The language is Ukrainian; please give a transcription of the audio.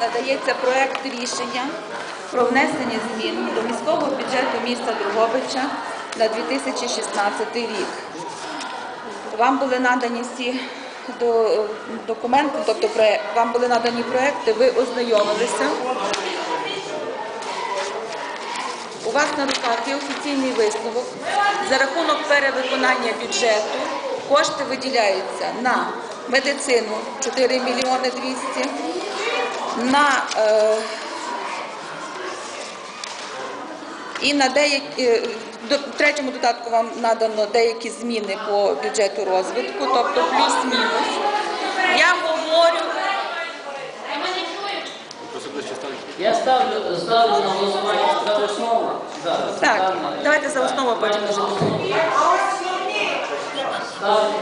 надається проект рішення про внесення змін до міського бюджету міста Другобича на 2016 рік. Вам були надані всі до, документи, тобто проект, вам були надані проекти, ви ознайомилися. У вас на руках є офіційний висновок. За рахунок перевиконання бюджету кошти виділяються на медицину 4 мільйони 200, на е, і на деякі е, до- третьому додатку вам надано деякі зміни по бюджету розвитку, тобто плюс-мінус. Я говорю. Я ставлю, ставлю на голосування за основу. Зараз. Так, давайте за основу, потім. Ставлю.